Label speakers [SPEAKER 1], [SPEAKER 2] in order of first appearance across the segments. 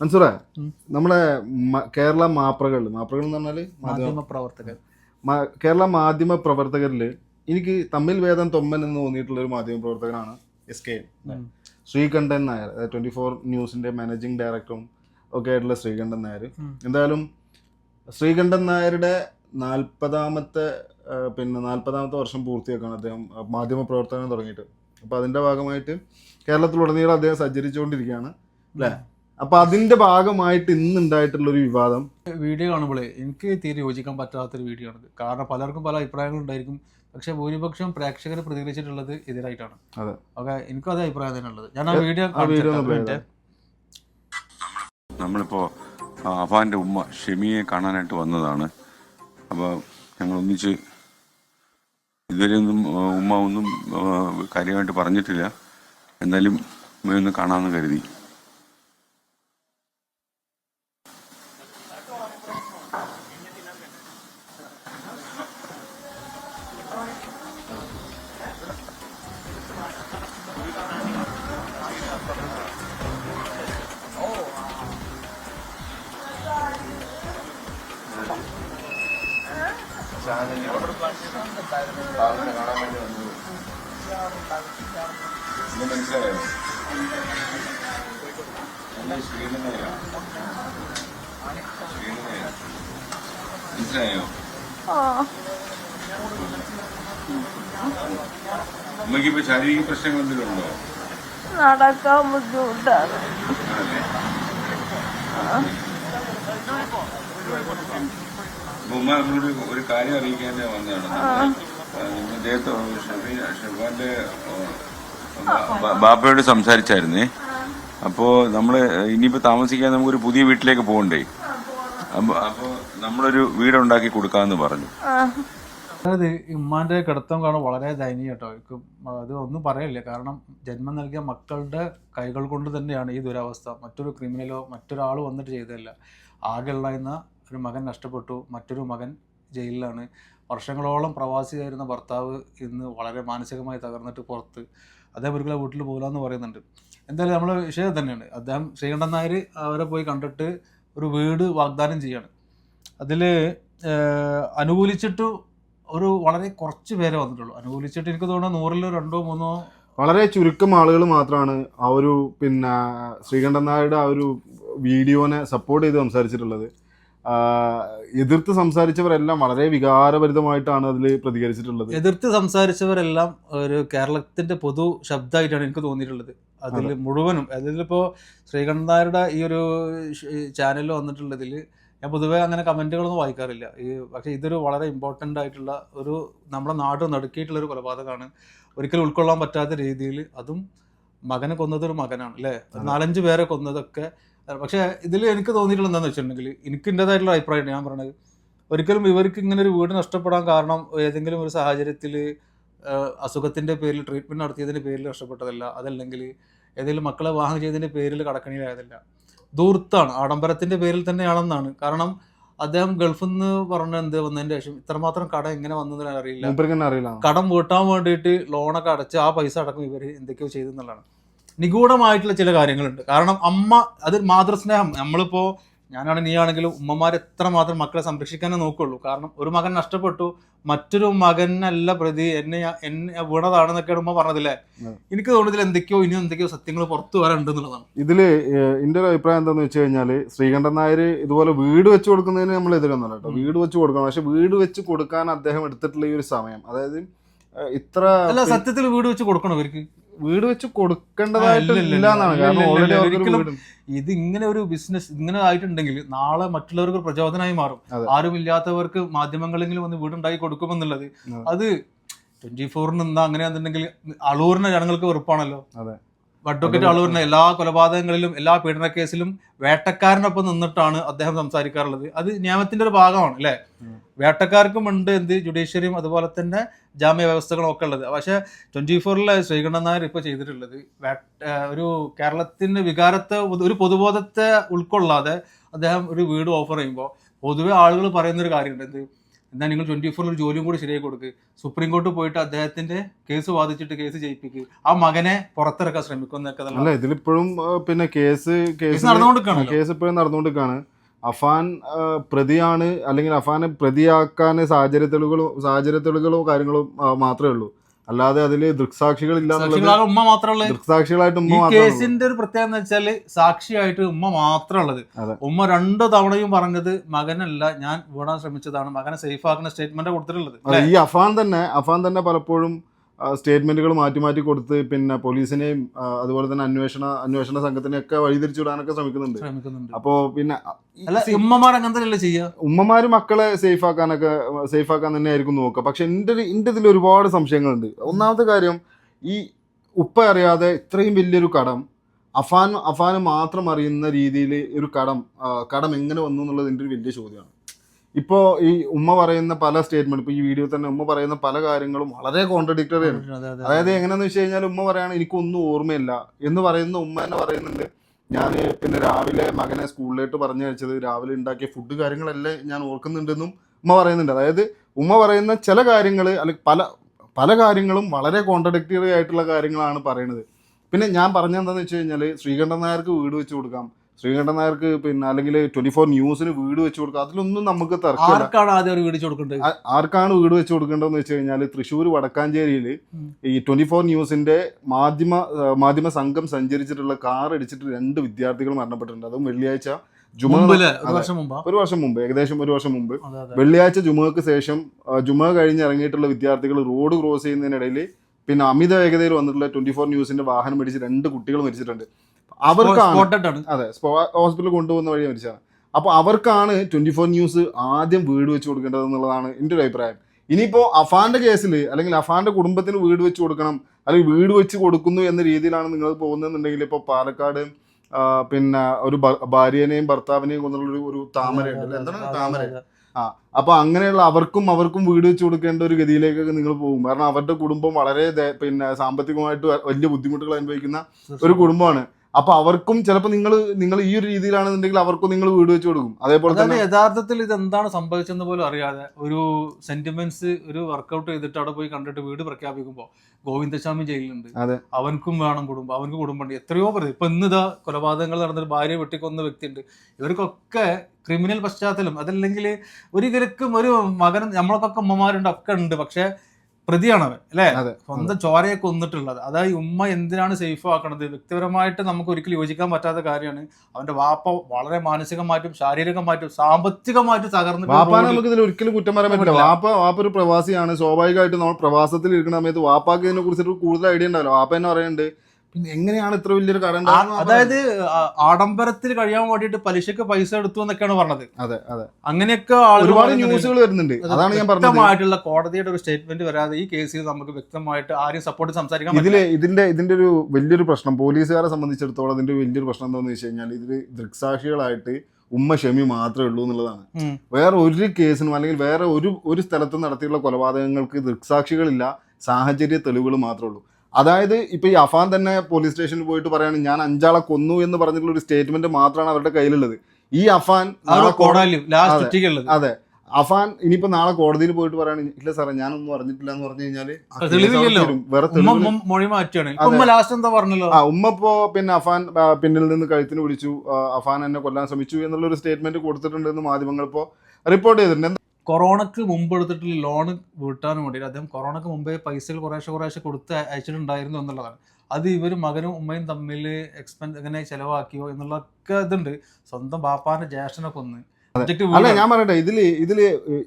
[SPEAKER 1] മൻസൂറേ
[SPEAKER 2] നമ്മളെ
[SPEAKER 1] നമ്മുടെ കേരള മാപ്രകൾ മാപ്രകൾ എന്ന് പറഞ്ഞാൽ മാധ്യമ
[SPEAKER 2] പ്രവർത്തകർ
[SPEAKER 1] കേരള മാധ്യമ പ്രവർത്തകരിൽ എനിക്ക് തമ്മിൽ വേദം തൊമ്മൻ എന്ന് തോന്നിയിട്ടുള്ള ഒരു മാധ്യമ പ്രവർത്തകനാണ് S K. Sreekandan Nair twenty four ന്യൂസിന്റെ മാനേജിംഗ് ഡയറക്ടറും ഒക്കെ ആയിട്ടുള്ള ശ്രീകണ്ഠൻ നായർ. എന്തായാലും ശ്രീകണ്ഠൻ നായരുടെ നാൽപ്പതാമത്തെ പിന്നെ നാൽപ്പതാമത്തെ വർഷം പൂർത്തിയാക്കാണ് അദ്ദേഹം മാധ്യമ പ്രവർത്തനം തുടങ്ങിയിട്ട്. അപ്പോൾ അതിന്റെ ഭാഗമായിട്ട് കേരളത്തിലുടനീളം അദ്ദേഹം സഞ്ചരിച്ചുകൊണ്ടിരിക്കുകയാണ് അല്ലേ? അപ്പൊ അതിന്റെ ഭാഗമായിട്ട് ഇന്ന് ഉണ്ടായിട്ടുള്ള ഒരു വിവാദം.
[SPEAKER 2] വീഡിയോ കാണുമ്പോഴേ എനിക്ക് തീരെ യോജിക്കാൻ പറ്റാത്തൊരു വീഡിയോ ആണ് കാരണം പലർക്കും പല അഭിപ്രായങ്ങളും ഉണ്ടായിരിക്കും. പക്ഷെ ഭൂരിപക്ഷം പ്രേക്ഷകർ പ്രതികരിച്ചിട്ടുള്ളത് എതിരായിട്ടാണ്.
[SPEAKER 1] അതെ.
[SPEAKER 2] ഓക്കെ എനിക്കും അതേ അഭിപ്രായം തന്നെ ഉള്ളത് ഞാൻ ആ വീഡിയോ
[SPEAKER 3] നമ്മളിപ്പോ അഫാന്റെ ഉമ്മ ഷെമിയെ കാണാനായിട്ട് വന്നതാണ്. അപ്പോൾ ഞങ്ങൾ ഒന്നിച്ച് ഇതുവരെയൊന്നും ഉമ്മ ഒന്നും കാര്യമായിട്ട് പറഞ്ഞിട്ടില്ല. എന്നാലും ഉമ്മയൊന്ന് കാണാമെന്ന് കരുതി. മനസ്സിലായോ? മനസ്സിലായോ? അമ്മയ്ക്കിപ്പോ ശാരീരിക പ്രശ്നങ്ങൾ എന്തെങ്കിലും ഉണ്ടോ?
[SPEAKER 4] നടക്കാൻ ബുദ്ധിമുട്ടാണ്.
[SPEAKER 3] നമ്മളോട് ഒരു കാര്യം അറിയിക്കാൻ ഞാൻ വന്നതാണ്. ഇദ്ദേഹത്തെ ഷെഫാന്റെ ബാപ്പയോട് സംസാരിച്ചായിരുന്നേ. അപ്പോ നമ്മൾ ഇനിയിപ്പോ താമസിക്കാൻ നമുക്കൊരു പുതിയ വീട്ടിലേക്ക് പോകണ്ടേ? അപ്പൊ നമ്മളൊരു വീടുണ്ടാക്കി കൊടുക്കാന്ന് പറഞ്ഞു.
[SPEAKER 2] അതായത് ഉമ്മാന്റെ കിടത്തം കാണാൻ വളരെ ദയനീയ കേട്ടോ. അത് ഒന്നും പറയില്ല കാരണം ജന്മം നൽകിയ മക്കളുടെ കൈകൾ കൊണ്ട് തന്നെയാണ് ഈ ദുരവസ്ഥ. മറ്റൊരു ക്രിമിനലോ മറ്റൊരാൾ വന്നിട്ട് ചെയ്തതല്ല. ആകെ എന്ന ഒരു മകൻ നഷ്ടപ്പെട്ടു മറ്റൊരു മകൻ ജയിലിലാണ്. വർഷങ്ങളോളം പ്രവാസിയായിരുന്ന ഭർത്താവ് ഇന്ന് വളരെ മാനസികമായി തകർന്നിട്ട് പുറത്ത്. അദ്ദേഹം ഒരിക്കലും വീട്ടിൽ പോകില്ലെന്ന് പറയുന്നുണ്ട്. എന്തായാലും നമ്മൾ വിഷയം തന്നെയാണ് അദ്ദേഹം ശ്രീകണ്ഠൻ നായർ അവരെ പോയി കണ്ടിട്ട് ഒരു വീട് വാഗ്ദാനം ചെയ്യാണ്. അതിൽ അനുകൂലിച്ചിട്ട് ഒരു വളരെ കുറച്ച് പേരെ വന്നിട്ടുള്ളൂ. അനുകൂലിച്ചിട്ട് എനിക്ക് തോന്നുന്നു നൂറിൽ രണ്ടോ മൂന്നോ
[SPEAKER 1] വളരെ ചുരുക്കം ആളുകൾ മാത്രമാണ് ആ ഒരു പിന്നെ ശ്രീകണ്ഠൻ നായരുടെ ആ ഒരു വീഡിയോനെ സപ്പോർട്ട് ചെയ്ത് സംസാരിച്ചിട്ടുള്ളത്. എതിർത്ത് സംസാരിച്ചവരെല്ലാം വളരെ വികാരഭരിതമായിട്ടാണ് അതിൽ പ്രതികരിച്ചിട്ടുള്ളത്.
[SPEAKER 2] എതിർത്ത് സംസാരിച്ചവരെല്ലാം ഒരു കേരളത്തിന്റെ പൊതു ശബ്ദമായിട്ടാണ് എനിക്ക് തോന്നിയിട്ടുള്ളത്. അതിൽ മുഴുവനും അതിലിപ്പോ ശ്രീകണ്ഠൻ നായരുടെ ഈ ഒരു ചാനലിൽ വന്നിട്ടുള്ളതിൽ ഞാൻ പൊതുവേ അങ്ങനെ കമന്റുകളൊന്നും വായിക്കാറില്ല. ഈ പക്ഷേ ഇതൊരു വളരെ ഇമ്പോർട്ടന്റ് ആയിട്ടുള്ള ഒരു നമ്മുടെ നാട് നടുക്കിയിട്ടുള്ള ഒരു കൊലപാതകമാണ്. ഒരിക്കലും ഉൾക്കൊള്ളാൻ പറ്റാത്ത രീതിയിൽ അതും മകനെ കൊന്നത് ഒരു മകനാണ് അല്ലേ? നാലഞ്ച് പേരെ കൊന്നതൊക്കെ പക്ഷേ ഇതിൽ എനിക്ക് തോന്നിയിട്ടുള്ള എന്താണെന്ന് വെച്ചിട്ടുണ്ടെങ്കിൽ എനിക്ക് എന്റെതായിട്ടുള്ള അഭിപ്രായമാണ് ഞാൻ പറഞ്ഞത് ഒരിക്കലും ഇവർക്ക് ഇങ്ങനെ ഒരു വീട് നഷ്ടപ്പെടാൻ കാരണം ഏതെങ്കിലും ഒരു സാഹചര്യത്തിൽ അസുഖത്തിന്റെ പേരിൽ ട്രീറ്റ്മെന്റ് നടത്തിയതിന്റെ പേരിൽ നഷ്ടപ്പെട്ടതല്ല. അതല്ലെങ്കിൽ ഏതെങ്കിലും മക്കളെ വാഹനം ചെയ്തതിന്റെ പേരിൽ കടക്കണിയിലായതല്ല. ദൂർത്താണ് ആഡംബരത്തിന്റെ പേരിൽ തന്നെയാണെന്നാണ്. കാരണം അദ്ദേഹം ഗൾഫിൽ നിന്ന് പറഞ്ഞ എന്ത് വന്നതിന് ശേഷം ഇത്രമാത്രം കട എങ്ങനെ വന്നതെന്ന് അറിയില്ല.
[SPEAKER 1] മൂപ്പർക്ക് തന്നെ അറിയില്ല.
[SPEAKER 2] കടം വീട്ടാൻ വേണ്ടിയിട്ട് ലോണൊക്കെ അടച്ച് ആ പൈസ അടക്കം ഇവർ എന്തൊക്കെയോ ചെയ്തെന്നുള്ളതാണ് നിഗൂഢമായിട്ടുള്ള ചില കാര്യങ്ങളുണ്ട്. കാരണം അമ്മ അത് മാതൃസ്നേഹം. നമ്മളിപ്പോൾ ഞാനാണ് നീ ആണെങ്കിലും ഉമ്മമാർ എത്ര മാത്രം മക്കളെ സംരക്ഷിക്കാനേ നോക്കുള്ളൂ. കാരണം ഒരു മകൻ നഷ്ടപ്പെട്ടു മറ്റൊരു മകനല്ല പ്രതി എന്നെ എന്നെ വീണതാണെന്നൊക്കെയാണ് ഉമ്മ പറഞ്ഞതില്ലേ? എനിക്ക് തോന്നുന്നതിൽ എന്തൊക്കെയോ ഇനിയും എന്തൊക്കെയോ സത്യങ്ങൾ പുറത്തു വരാനുണ്ട് എന്നുള്ളതാണ്
[SPEAKER 1] ഇതിൽ എന്റെ ഒരു അഭിപ്രായം എന്താന്ന് വെച്ച് കഴിഞ്ഞാൽ ശ്രീകണ്ഠൻ നായർ ഇതുപോലെ വീട് വെച്ച് കൊടുക്കുന്നതിന് നമ്മൾ എതിരൊന്നല്ല കേട്ടോ. വീട് വെച്ച് കൊടുക്കണം. പക്ഷെ വീട് വെച്ച് കൊടുക്കാൻ അദ്ദേഹം എടുത്തിട്ടുള്ള ഈ ഒരു സമയം അതായത് ഇത്ര
[SPEAKER 2] അല്ല സത്യത്തിൽ വീട് വെച്ച് കൊടുക്കണം ഇവർക്ക്?
[SPEAKER 1] വീട് വെച്ച് കൊടുക്കേണ്ടതായിട്ട്
[SPEAKER 2] ഇല്ല, ഇല്ല,
[SPEAKER 1] ഇല്ല എന്നാണ് കാരണം ഓൾറെഡി
[SPEAKER 2] ഒരിക്കലും ഇത് ഇങ്ങനെ ഒരു ബിസിനസ് ഇങ്ങനെ ആയിട്ടുണ്ടെങ്കിൽ നാളെ മറ്റുള്ളവർക്ക് പ്രചോദനമായി മാറും. ആരുമില്ലാത്തവർക്ക് മാധ്യമങ്ങളെങ്കിലും വന്ന് വീടുണ്ടാക്കി കൊടുക്കുമെന്നുള്ളത്
[SPEAKER 1] അതെ.
[SPEAKER 2] അത് ട്വന്റി ഫോറിന് എന്താ അങ്ങനെയാണെന്നുണ്ടെങ്കിൽ അളൂറിന് ജനങ്ങൾക്ക് വെറുപ്പാണല്ലോ
[SPEAKER 1] അതെ.
[SPEAKER 2] അഡ്വക്കേറ്റ് അളൂരിനെ എല്ലാ കൊലപാതകങ്ങളിലും എല്ലാ പീഡന കേസിലും വേട്ടക്കാരനൊപ്പം നിന്നിട്ടാണ് അദ്ദേഹം സംസാരിക്കാറുള്ളത്. അത് നിയമത്തിന്റെ ഒരു ഭാഗമാണ് അല്ലെ. വേട്ടക്കാർക്കും ഉണ്ട് എന്ത് ജുഡീഷ്യറിയും അതുപോലെ തന്നെ ജാമ്യ വ്യവസ്ഥകളും ഒക്കെ ഉള്ളത്. പക്ഷെ ട്വന്റി ഫോറിലെ ശ്രീകണ്ഠൻ നായർ ഇപ്പോൾ ചെയ്തിട്ടുള്ളത് ഒരു കേരളത്തിന്റെ വികാരത്തെ ഒരു പൊതുബോധത്തെ ഉൾക്കൊള്ളാതെ അദ്ദേഹം ഒരു വീട് ഓഫർ ചെയ്യുമ്പോൾ പൊതുവെ ആളുകൾ പറയുന്ന ഒരു കാര്യമുണ്ട് എന്ത്? എന്നാൽ നിങ്ങൾ ട്വന്റി ഫോറിൽ ഒരു ജോലിയും കൂടി ശരിയായി കൊടുക്ക്. സുപ്രീം കോർട്ട് പോയിട്ട് അദ്ദേഹത്തിന്റെ കേസ് വാദിച്ചിട്ട് കേസ് ജയിപ്പിക്ക്. ആ മകനെ പുറത്തിറക്കാൻ ശ്രമിക്കും എന്നൊക്കെ
[SPEAKER 1] അല്ല ഇതിലിപ്പോഴും പിന്നെ കേസ്
[SPEAKER 2] കേസ് നടന്നുകൊണ്ടിരിക്കുകയാണല്ലോ.
[SPEAKER 1] കേസ് ഇപ്പോഴും നടന്നുകൊണ്ടിരിക്കുകയാണ്. അഫാൻ പ്രതിയാണ് അല്ലെങ്കിൽ അഫാനെ പ്രതിയാക്കാൻ സാഹചര്യ തെളിവുകളും സാഹചര്യ തെളിവുകളും കാര്യങ്ങളോ മാത്രമേ ഉള്ളൂ. അല്ലാതെ എന്നുള്ളത്
[SPEAKER 2] സാക്ഷികളാകെ ഉമ്മ മാത്രമുള്ള
[SPEAKER 1] ദൃക്സാക്ഷികളായിട്ട് ഉമ്മ
[SPEAKER 2] ഈ കേസിന്റെ ഒരു പ്രത്യേകത എന്ന് വെച്ചാൽ സാക്ഷിയായിട്ട് ഉമ്മ മാത്രം ഉള്ളത്. ഉമ്മ രണ്ട് തവണയും പറഞ്ഞത് മകനല്ല ഞാൻ വിടാൻ ശ്രമിച്ചതാണ് മകനെ സേഫ് ആക്കുന്ന സ്റ്റേറ്റ്മെന്റ് കൊടുത്തിട്ടുള്ളത്.
[SPEAKER 1] ഈ അഫാൻ തന്നെ അഫാൻ തന്നെ പലപ്പോഴും സ്റ്റേറ്റ്മെന്റുകൾ മാറ്റി മാറ്റി കൊടുത്ത് പിന്നെ പോലീസിനെയും അതുപോലെ തന്നെ അന്വേഷണ അന്വേഷണ സംഘത്തിനെയൊക്കെ വഴിതിരിച്ചു വിടാനൊക്കെ ശ്രമിക്കുന്നുണ്ട്.
[SPEAKER 2] അപ്പോൾ
[SPEAKER 1] അപ്പോ പിന്നെ ഉമ്മമാര് മക്കളെ സേഫ് ആക്കാനൊക്കെ സേഫ് ആക്കാൻ തന്നെ ആയിരിക്കും നോക്കുക. പക്ഷെ എന്റെ ഒരു- എന്റെ ഇതിൽ ഒരുപാട് സംശയങ്ങളുണ്ട്. ഒന്നാമത്തെ കാര്യം ഈ ഉപ്പ അറിയാതെ ഇത്രയും വലിയൊരു കടം അഫാൻ അഫാന് മാത്രം അറിയുന്ന രീതിയിൽ ഒരു കടം കടം എങ്ങനെ വന്നു എന്നുള്ളത് എന്റെ ഒരു വലിയ ചോദ്യമാണ്. ഇപ്പോൾ ഈ ഉമ്മ പറയുന്ന പല സ്റ്റേറ്റ്മെന്റ് ഇപ്പൊ ഈ വീഡിയോ തന്നെ ഉമ്മ പറയുന്ന പല കാര്യങ്ങളും വളരെ കോൺട്രഡിക്ടറി ആണ്.
[SPEAKER 2] അതെ, അതെ,
[SPEAKER 1] അതായത് എങ്ങനെയാന്ന് വെച്ച് കഴിഞ്ഞാൽ ഉമ്മ പറയാണ് എനിക്കൊന്നും ഓർമ്മയില്ല. എന്ന് പറയുന്ന ഉമ്മ തന്നെ പറയുന്നുണ്ട് ഞാൻ പിന്നെ രാവിലെ മകനെ സ്കൂളിലേക്ക് പറഞ്ഞു അയച്ചത് രാവിലെ ഉണ്ടാക്കിയ ഫുഡ് കാര്യങ്ങളെല്ലാം ഞാൻ ഓർക്കുന്നുണ്ടെന്നും ഉമ്മ പറയുന്നുണ്ട്. അതായത് ഉമ്മ പറയുന്ന ചില കാര്യങ്ങൾ അല്ലെങ്കിൽ പല പല കാര്യങ്ങളും വളരെ കോൺട്രഡിക്ടറി ആയിട്ടുള്ള കാര്യങ്ങളാണ് പറയുന്നത് പിന്നെ ഞാൻ പറഞ്ഞെന്താന്ന് വെച്ച് കഴിഞ്ഞാൽ ശ്രീകണ്ഠൻ നായർക്ക് വീട് വെച്ച് കൊടുക്കാം. ശ്രീകണ്ഠൻ നായർക്ക് പിന്നെ അല്ലെങ്കിൽ ട്വന്റി ഫോർ ന്യൂസിന് വീട് വെച്ച് കൊടുക്കുക അതിലൊന്നും നമുക്ക്
[SPEAKER 2] ആർക്കാണ് ആദ്യം ഒരു വീട് കൊടുക്കേണ്ടത്?
[SPEAKER 1] ആർക്കാണ് വീട് വെച്ച് കൊടുക്കേണ്ടതെന്ന് വെച്ച് കഴിഞ്ഞാൽ തൃശ്ശൂർ വടക്കാഞ്ചേരിയിൽ ഈ ട്വന്റി ഫോർ ന്യൂസിന്റെ മാധ്യമ മാധ്യമ സംഘം സഞ്ചരിച്ചിട്ടുള്ള കാർ ഇടിച്ചിട്ട് രണ്ട് വിദ്യാർത്ഥികൾ മരണപ്പെട്ടിട്ടുണ്ട്. അതും വെള്ളിയാഴ്ച ജുമ
[SPEAKER 2] ഒരു വർഷം മുമ്പാ?
[SPEAKER 1] ഏകദേശം ഒരു വർഷം മുമ്പ്. വെള്ളിയാഴ്ച ജുമക്ക് ശേഷം ജുമ കഴിഞ്ഞ് ഇറങ്ങിയിട്ടുള്ള വിദ്യാർത്ഥികൾ റോഡ് ക്രോസ് ചെയ്യുന്നതിനിടയിൽ പിന്നെ അമിത വേഗതയിൽ വന്നിട്ടുള്ള ട്വന്റി ഫോർ ന്യൂസിന്റെ വാഹനം ഇടിച്ച് രണ്ട് കുട്ടികൾ മരിച്ചിട്ടുണ്ട്. അവർക്കാണ്. അതെ ഹോസ്പിറ്റലിൽ കൊണ്ടുപോകുന്ന വഴി മരിച്ചതാണ്. അപ്പോൾ അവർക്കാണ് ട്വന്റി ഫോർ ന്യൂസ് ആദ്യം വീട് വെച്ച് കൊടുക്കേണ്ടത് എന്നുള്ളതാണ് എന്റെ ഒരു അഭിപ്രായം. ഇനിയിപ്പോൾ അഫാന്റെ കേസിൽ അല്ലെങ്കിൽ അഫാന്റെ കുടുംബത്തിന് വീട് വെച്ച് കൊടുക്കണം അല്ലെങ്കിൽ വീട് വെച്ച് കൊടുക്കുന്നു എന്ന രീതിയിലാണ് നിങ്ങൾ പോകുന്നതെന്നുണ്ടെങ്കിൽ ഇപ്പോൾ പാലക്കാട് പിന്നെ ഒരു ഭാര്യനെയും ഭർത്താവിനെയും കൊണ്ടുള്ള ഒരു താമര താമരയുണ്ട് എന്താണ് താമര? ആ അപ്പൊ അങ്ങനെയുള്ള അവർക്കും അവർക്കും വീട് വെച്ച് കൊടുക്കേണ്ട ഒരു ഗതിയിലേക്കൊക്കെ നിങ്ങൾ പോകും. കാരണം അവരുടെ കുടുംബം വളരെ പിന്നെ സാമ്പത്തികമായിട്ട് വലിയ ബുദ്ധിമുട്ടുകൾ അനുഭവിക്കുന്ന ഒരു കുടുംബമാണ്. അപ്പൊ അവർക്കും ചിലപ്പോൾ നിങ്ങൾ നിങ്ങൾ ഈ ഒരു രീതിയിലാണെന്നുണ്ടെങ്കിൽ അവർക്കും നിങ്ങൾ വീട് വെച്ച് കൊടുക്കും. അതേപോലെ തന്നെ
[SPEAKER 2] യഥാർത്ഥത്തിൽ ഇത് എന്താണ് സംഭവിച്ചെന്ന് പോലും അറിയാതെ ഒരു സെന്റിമെന്റ്സ് ഒരു വർക്കൗട്ട് ചെയ്തിട്ട് അവിടെ പോയി കണ്ടിട്ട് വീട് പ്രഖ്യാപിക്കുമ്പോൾ ഗോവിന്ദസ്വാമി ജയിലിലുണ്ട്.
[SPEAKER 1] അതെ.
[SPEAKER 2] അവൻക്കും വേണം കുടുംബം അവൻക്ക് കുടുംബമുണ്ട്. എത്രയോ പ്രതി ഇപ്പൊ ഇന്നിതാ കൊലപാതകങ്ങൾ നടന്നൊരു ഭാര്യ വെട്ടിക്കൊന്ന വ്യക്തിയുണ്ട്. ഇവർക്കൊക്കെ ക്രിമിനൽ പശ്ചാത്തലം അതല്ലെങ്കിൽ ഒരു ഒരിക്കലും ഒരു മകൻ നമ്മളൊക്കെ അമ്മമാരുണ്ട് ഒക്കെ ഉണ്ട്. പക്ഷെ പ്രതിയാണ് അവൻ അല്ലേ?
[SPEAKER 1] അതെ
[SPEAKER 2] സ്വന്തം ചോരയെ കൊന്നിട്ടുള്ളത് അതായത് ഉമ്മ എന്തിനാണ് സേഫ് ആക്കണത്? വ്യക്തിപരമായിട്ട് നമുക്ക് ഒരിക്കലും യോജിക്കാൻ പറ്റാത്ത കാര്യമാണ്. അവന്റെ വാപ്പ വളരെ മാനസികമായിട്ടും ശാരീരികമായിട്ടും സാമ്പത്തികമായിട്ടും തകർന്നു
[SPEAKER 1] വാപ്പാനെ നമുക്ക് ഇതിൽ ഒരിക്കലും കുറ്റം പറയാൻ പറ്റില്ല. വാപ്പ വാപ്പ ഒരു പ്രവാസിയാണ്. സ്വാഭാവികമായിട്ടും നമ്മൾ പ്രവാസത്തിൽ ഇരിക്കുന്ന സമയത്ത് വാപ്പാക്ക് ഇതിനെ കുറിച്ചിട്ട് കൂടുതൽ ഐഡിയ ഉണ്ടാവില്ല. വാപ്പ എന്നെ പറയുന്നുണ്ട് എങ്ങനെയാണ് ഇത്ര വലിയൊരു കട
[SPEAKER 2] അതായത് ആഡംബരത്തിൽ കഴിയാൻ വേണ്ടിയിട്ട് പലിശക്ക് പൈസ എടുത്തു എന്നൊക്കെയാണ് പറഞ്ഞത്.
[SPEAKER 1] അതെ അതെ.
[SPEAKER 2] അങ്ങനെയൊക്കെ
[SPEAKER 1] ഒരുപാട് ന്യൂസുകൾ വരുന്നുണ്ട്. അതാണ് ഞാൻ പറഞ്ഞത്.
[SPEAKER 2] വ്യക്തമായിട്ടുള്ള കോടതിയുടെ ഒരു സ്റ്റേറ്റ്മെന്റ് വരാതെ ഈ കേസിൽ നമുക്ക് വ്യക്തമായിട്ട് ആരും സപ്പോർട്ട് സംസാരിക്കാൻ
[SPEAKER 1] ഇതിൽ ഇതിന്റെ ഇതിന്റെ ഒരു വലിയൊരു പ്രശ്നം പോലീസുകാരെ സംബന്ധിച്ചിടത്തോളം ഇതിന്റെ വലിയൊരു പ്രശ്നം എന്താണെന്ന് വെച്ച് കഴിഞ്ഞാൽ ഇതിൽ ദൃക്സാക്ഷികളായിട്ട് ഉമ്മ ഷമി മാത്രമേ ഉള്ളൂ എന്നുള്ളതാണ്. വേറെ ഒരു കേസിനും അല്ലെങ്കിൽ വേറെ ഒരു ഒരു സ്ഥലത്തും നടത്തിയുള്ള കൊലപാതകങ്ങൾക്ക് ദൃക്സാക്ഷികളില്ല സാഹചര്യ തെളിവുകൾ മാത്രമേ ഉള്ളൂ. അതായത് ഇപ്പൊ ഈ അഫാൻ തന്നെ പോലീസ് സ്റ്റേഷനിൽ പോയിട്ട് പറയാണ് ഞാൻ അഞ്ചാളെ കൊന്നു എന്ന് പറഞ്ഞിട്ടുള്ള ഒരു സ്റ്റേറ്റ്മെന്റ് മാത്രമാണ് അവരുടെ കയ്യിലുള്ളത്. ഈ അഫാൻ അതെ. അഫാൻ ഇനിയിപ്പോ നാളെ കോടതിയിൽ പോയിട്ട് പറയാണ് ഇല്ല സാറേ ഞാനൊന്നും അറിഞ്ഞിട്ടില്ല എന്ന് പറഞ്ഞു കഴിഞ്ഞാൽ ആ
[SPEAKER 2] ഉമ്മ ഇപ്പോ
[SPEAKER 1] പിന്നെ അഫാൻ പിന്നിൽ നിന്ന് കഴുത്തിന് പിടിച്ചു അഫാൻ എന്നെ കൊല്ലാൻ ശ്രമിച്ചു എന്നുള്ള ഒരു സ്റ്റേറ്റ്മെന്റ് കൊടുത്തിട്ടുണ്ട് എന്ന് മാധ്യമങ്ങൾ ഇപ്പോ റിപ്പോർട്ട് ചെയ്തിട്ടുണ്ട്.
[SPEAKER 2] കൊറോണക്ക് മുമ്പ് എടുത്തിട്ടുള്ള ലോൺ വീട്ടാൻ വേണ്ടിയിട്ട് അദ്ദേഹം കൊറോണക്ക് മുമ്പേ പൈസകൾ കുറേശ്ശെ കുറേശ്ശെ കൊടുത്ത് അയ- അയച്ചിട്ടുണ്ടായിരുന്നു എന്നുള്ളതാണ്. അത് ഇവർ മകനും ഉമ്മയും തമ്മിൽ എക്സ്പെൻസ് എങ്ങനെ ചിലവാക്കിയോ എന്നുള്ളതൊക്കെ ഇതുണ്ട്. സ്വന്തം ബാപ്പാന്റെ ജ്യേഷ്ഠനെ കൊന്ന്
[SPEAKER 1] അല്ല ഞാൻ പറയട്ടെ ഇതിൽ ഇതിൽ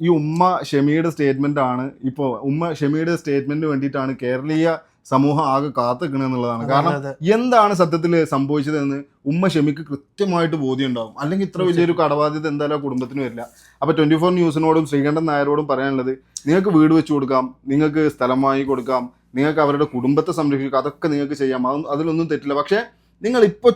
[SPEAKER 1] ഈ ഉമ്മ ഷെമിയുടെ സ്റ്റേറ്റ്മെന്റ് ആണ്. ഇപ്പോ ഉമ്മ ഷെമിയുടെ സ്റ്റേറ്റ്മെന്റിന് വേണ്ടിയിട്ടാണ് കേരളീയ സമൂഹം ആകെ കാത്തിക്കണത് എന്നുള്ളതാണ്. കാരണം എന്താണ് സത്യത്തിൽ സംഭവിച്ചതെന്ന് ഉമ്മ ഷമിക്ക് കൃത്യമായിട്ട് ബോധ്യം ഉണ്ടാവും അല്ലെങ്കിൽ ഇത്ര വലിയൊരു കടബാധ്യത എന്തായാലും കുടുംബത്തിന് വരില്ല. അപ്പൊ ട്വന്റി ഫോർ ന്യൂസിനോടും ശ്രീകണ്ഠൻ നായരോടും പറയാനുള്ളത് നിങ്ങൾക്ക് വീട് വെച്ച് കൊടുക്കാം നിങ്ങൾക്ക് സ്ഥലം വാങ്ങി കൊടുക്കാം നിങ്ങൾക്ക് അവരുടെ കുടുംബത്തെ സംരക്ഷിക്കാം അതൊക്കെ നിങ്ങൾക്ക് ചെയ്യാം. അതൊന്നും അതിലൊന്നും തെറ്റില്ല. പക്ഷേ നിങ്ങൾ ഇപ്പോൾ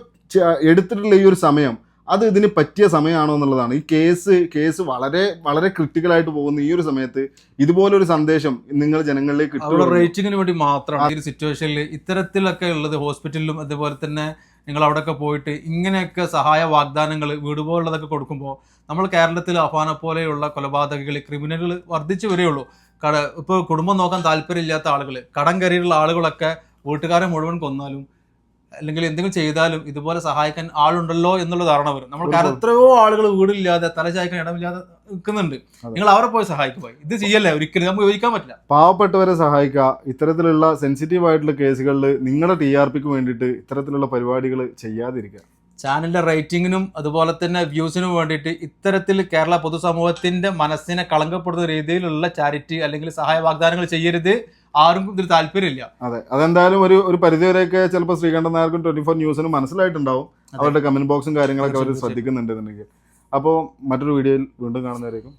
[SPEAKER 1] എടുത്തിട്ടുള്ള ഈ ഒരു സമയം അത് ഇതിന് പറ്റിയ സമയമാണോ എന്നുള്ളതാണ്. ഈ കേസ് കേസ് വളരെ വളരെ ക്രിട്ടിക്കലായിട്ട് പോകുന്ന ഈ ഒരു സമയത്ത് ഇതുപോലൊരു സന്ദേശം നിങ്ങൾ ജനങ്ങളിലേക്ക് ഇട്ടു
[SPEAKER 2] റേറ്റിങ്ങിന് വേണ്ടി മാത്രമാണ് ഈ ഒരു സിറ്റുവേഷനിൽ ഇത്തരത്തിലൊക്കെ ഉള്ളത് ഹോസ്പിറ്റലിലും അതുപോലെ തന്നെ നിങ്ങൾ അവിടെയൊക്കെ പോയിട്ട് ഇങ്ങനെയൊക്കെ സഹായ വാഗ്ദാനങ്ങൾ വീട് പോലുള്ളതൊക്കെ കൊടുക്കുമ്പോൾ നമ്മൾ കേരളത്തിൽ അഫാനെ പോലെയുള്ള കൊലപാതകൾ ക്രിമിനലുകൾ വർദ്ധിച്ചു വരെയുള്ളൂ. കട ഇപ്പോൾ കുടുംബം നോക്കാൻ താല്പര്യമില്ലാത്ത ആളുകൾ കടം കയറിയുള്ള ആളുകളൊക്കെ വീട്ടുകാരെ മുഴുവൻ കൊന്നാലും അല്ലെങ്കിൽ എന്തെങ്കിലും ചെയ്താലും ഇതുപോലെ സഹായിക്കാൻ ആളുണ്ടല്ലോ എന്നുള്ള ധാരണ വരും നമ്മൾ കാരണം എത്രയോ ആളുകൾ വീടില്ലാതെ തലചായ്ക്കാൻ ഇടമില്ലാതെ നിൽക്കുന്നുണ്ട്. നിങ്ങൾ അവരെ പോയി സഹായിക്കുക ഇത് ചെയ്യല്ലേ? ഒരിക്കലും നമുക്ക് യോജിക്കാൻ പറ്റില്ല.
[SPEAKER 1] പാവപ്പെട്ടവരെ സഹായിക്കുക. ഇത്തരത്തിലുള്ള സെൻസിറ്റീവ് ആയിട്ടുള്ള കേസുകളിൽ നിങ്ങളുടെ ടി ആർ പിക്ക് വേണ്ടിയിട്ട് ഇത്തരത്തിലുള്ള പരിപാടികൾ ചെയ്യാതിരിക്കുക.
[SPEAKER 2] ചാനലിന്റെ റേറ്റിങ്ങിനും അതുപോലെ തന്നെ വ്യൂസിനും വേണ്ടിയിട്ട് ഇത്തരത്തിൽ കേരള പൊതുസമൂഹത്തിന്റെ മനസ്സിനെ കളങ്കപ്പെടുന്ന രീതിയിലുള്ള ചാരിറ്റി അല്ലെങ്കിൽ സഹായ വാഗ്ദാനങ്ങൾ ചെയ്യരുത്. ആർക്കും ഇതിൽ താല്പര്യമില്ല.
[SPEAKER 1] അതെ. അതെന്തായാലും ഒരു ഒരു പരിധിവരെയൊക്കെ ചിലപ്പോൾ ശ്രീകണ്ഠൻ നായർക്കും ട്വന്റി ഫോർ ന്യൂസിനും മനസ്സിലായിട്ടുണ്ടാവും. അവരുടെ കമന്റ് ബോക്സും കാര്യങ്ങളൊക്കെ അവർ ശ്രദ്ധിക്കുന്നുണ്ടെന്നുണ്ടെങ്കിൽ. അപ്പോൾ മറ്റൊരു വീഡിയോയിൽ വീണ്ടും കാണുന്നവരേക്കും.